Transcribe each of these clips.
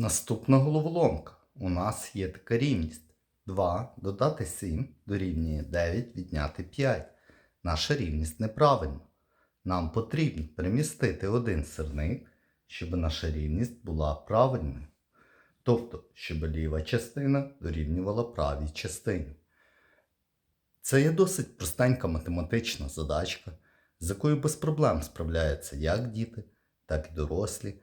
Наступна головоломка. У нас є така рівність. 2 додати 7 дорівнює 9 відняти 5. Наша рівність неправильна. Нам потрібно перемістити один сирник, щоб наша рівність була правильною. Тобто, щоб ліва частина дорівнювала правій частині. Це є досить простенька математична задачка, з якою без проблем справляються як діти, так і дорослі.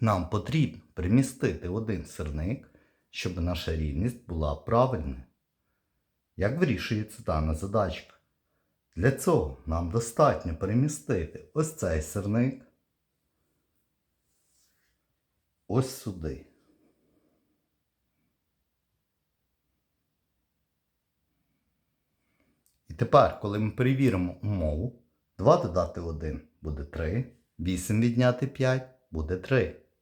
Нам потрібно примістити один сирник, щоб наша рівність була правильною. Як вирішується дана задачка? Для цього нам достатньо перемістити ось цей сирник ось сюди. І тепер, коли ми перевіримо умову, 2 додати 1 буде 3, 8 відняти 5 буде 3.